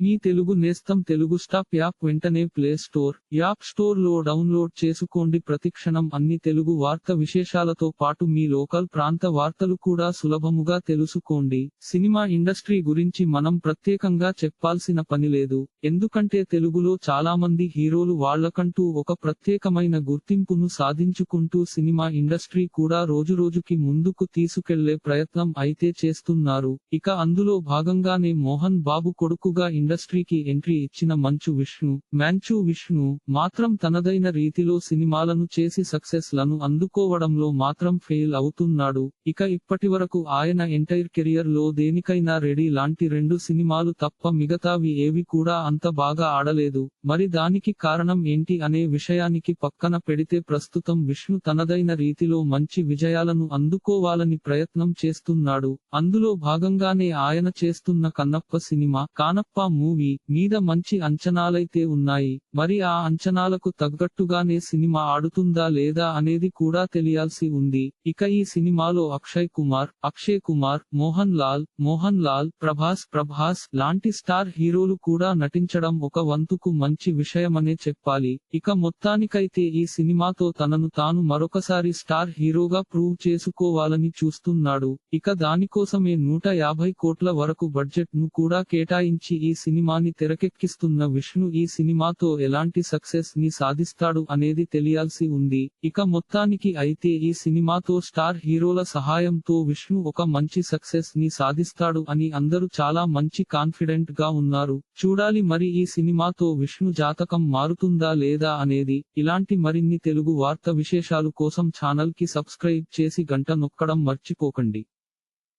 మీ తెలుగు నేస్తం Telugu stop app వెంటనే play store app స్టోర్లో డౌన్లోడ్ చేసుకోండి. ప్రతిక్షణం అన్ని తెలుగు వార్త విశేషాలతో పాటు మీ లోకల్ ప్రాంత వార్తలు కూడా సులభముగా తెలుసుకోండి. సినిమా ఇండస్ట్రీ గురించి మనం ప్రత్యేకంగా చెప్పాల్సిన పని లేదు. ఎందుకంటే తెలుగులో చాలా మంది హీరోలు వాళ్ళకంటూ ఒక ప్రత్యేకమైన గుర్తింపును సాధించుకుంటూ సినిమా ఇండస్ట్రీ కూడా రోజురోజుకి ముందుకు తీసుకెళ్ళే ప్రయత్నం అయితే చేస్తున్నారు. ఇక అందులో భాగంగానే మోహన్ బాబు కొడుకుగా ఇండస్ట్రీకి ఎంట్రీ ఇచ్చిన మంచు విష్ణు మ్యాంచు విష్ణు మాత్రం తనదైన రీతిలో సినిమాలను చేసి సక్సెస్లను అందుకోవడంలో మాత్రం ఫెయిల్ అవుతున్నాడు. ఇక ఇప్పటి వరకు ఆయన ఎంటైర్ కెరియర్లో దేనికైనా రెడీ లాంటి రెండు సినిమాలు తప్ప మిగతావి ఏవి కూడా అంత బాగా ఆడలేదు. మరి దానికి కారణం ఏంటి అనే విషయానికి పక్కన పెడితే ప్రస్తుతం విష్ణు తనదైన రీతిలో మంచి విజయాలను అందుకోవాలని ప్రయత్నం చేస్తున్నాడు. అందులో భాగంగానే ఆయన చేస్తున్న కన్నప్ప సినిమా కానప్ప మూవీ మీద మంచి అంచనాలైతే ఉన్నాయి. మరి ఆ అంచనాలకు తగ్గట్టుగానే సినిమా ఆడుతుందా లేదా అనేది కూడా తెలియాల్సి ఉంది. ఇక ఈ సినిమాలో అక్షయ్ కుమార్ అక్షయ్ కుమార్ మోహన్ లాల్ మోహన్ లాల్ ప్రభాస్ ప్రభాస్ లాంటి స్టార్ హీరోలు కూడా నటించడం ఒక వంతుకు మంచి విషయమనే చెప్పాలి. ఇక మొత్తానికైతే ఈ సినిమాతో తనను తాను మరొకసారి స్టార్ హీరోగా ప్రూవ్ చేసుకోవాలని చూస్తున్నాడు. ఇక దానికోసమే నూట యాభై కోట్ల వరకు బడ్జెట్ను కూడా కేటాయించి ఈ సినిమాని తెరకెక్కిస్తున్న విష్ణు ఈ సినిమాతో ఎలాంటి సక్సెస్ని సాధిస్తాడు అనేది తెలియాల్సి ఉంది. ఇక మొత్తానికి అయితే ఈ సినిమాతో స్టార్ హీరోల సహాయంతో విష్ణు ఒక మంచి సక్సెస్ని సాధిస్తాడు అని అందరూ చాలా మంచి కాన్ఫిడెంట్గా ఉన్నారు. చూడాలి మరి ఈ సినిమాతో విష్ణు జాతకం మారుతుందా లేదా అనేది. ఇలాంటి మరిన్ని తెలుగు వార్త విశేషాలు కోసం ఛానల్కి సబ్స్క్రైబ్ చేసి గంట నొక్కడం మర్చిపోకండి.